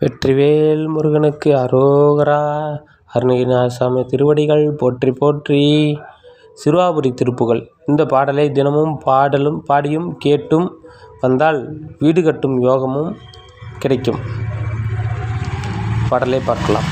வெற்றிவேல் முருகனுக்கு அரோகரா. அருணகிரிநாசாமி திருவடிகள் போற்றி போற்றி. சிறுவாபுரி திருப்புகள் இந்த பாடலை தினமும் பாடலும் பாடியும் கேட்டும் வந்தால் வீடு கட்டும் யோகமும் கிடைக்கும். பாடலை பார்க்கலாம்.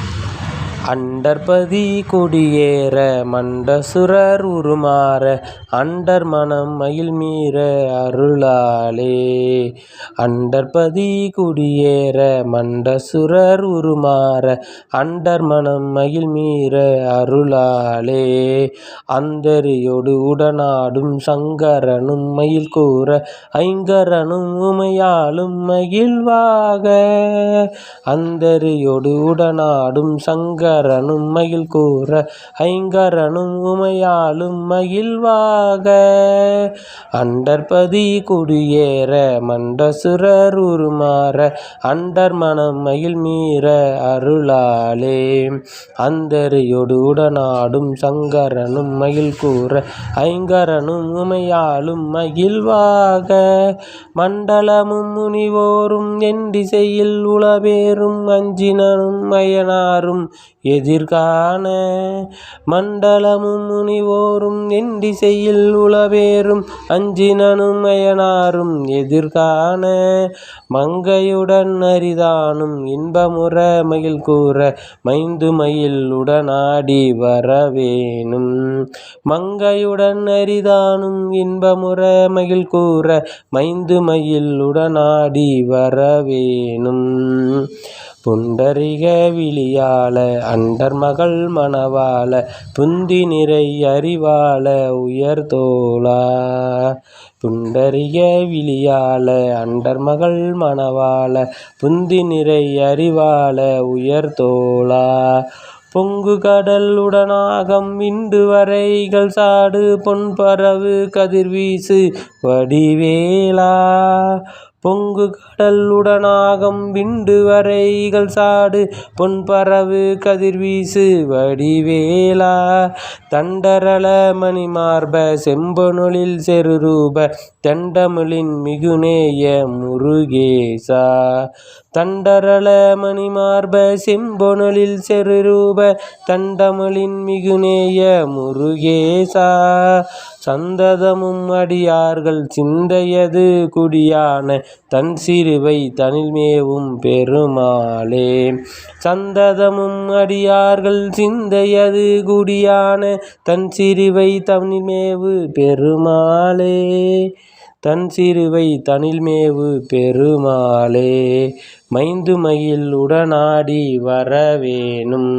அண்டர்பதி குடியேற மண்டசுரர் உருமாற அண்டர் மனம் மயில் மீற அருளாலே. அண்டர்பதி குடியேற மண்டசுரர் உருமாற அண்டர் மனம் மயில் மீற அருளாலே. அந்தரியோடு உடனாடும் சங்கரனும் மயில் கூற ஐங்கரனும் உமையாலும் மகிழ்வாக. அந்தரியோடு உடனாடும் ஐங்கரனும் மயில் கூற ஐங்கரனும் உமையாலும் மகிழ்வாக. அண்டர்பதி குடியேற மண்டசுரர் உருமாற அண்டர் மனம் மயில் மீற அருளாலே. அந்தரியோடு உடனாடும் சங்கரனும் மயில் கூற ஐங்கரனும் உமையாலும் மகிழ்வாக. மண்டலமும் முனிவோரும் என் திசையில் உளவேறும் அஞ்சினனும் அயனாரும் எதிர்காண மண்டலமும் முனிவோரும் எண்டிசையில் உளவேறும் அஞ்சினனும் அயனாரும் எதிர்காண மங்கையுடன் அரிதானும் இன்பமுற மகிழ் கூற மைந்து மயில் உடனாடி வரவேணும். மங்கையுடன் அரிதானும் இன்பமுற மகிழ் கூற மைந்து மயில் உடனாடி வரவேணும். புண்டரிக விழியால அண்டர் மகள் மணவாள புந்தி நிறை அறிவாள உயர்தோளா புண்டரிக விழியால அண்டர் மகள் மணவாள புந்தி நிறை அறிவாள உயர்தோளா பொங்கு கடல் உடனாகம் விண்டு வரைகள் சாடு பொன்பரவு கதிர்வீசு வடிவேலா. பொங்கு கடல் உடனாகம் விண்டு வரைகள் சாடு. பொன்பரவு கதிர்வீசு வடிவேலா. தண்டரள மணிமார்ப செம்பொனொழில் செருரூப. தெண்டமிழின் மிகுநேய முருகேசா. தண்டரள மணிமார்ப செம்பொனொழில் செருரூப தண்டமிழின் மிகுநேய முருகேசா சந்ததமும் அடியார்கள் சிந்தையது குடியான தன் சிறுவை தனில்மேவும் பெருமாளே. சந்ததமும் அடியார்கள் சிந்தையது குடியான தன் சிறுவை தமிழ்மேவு பெருமாளே. தன் சிறுவை தனில்மேவு பெருமாளே மைந்து மயில் உடனாடி வரவேணும்.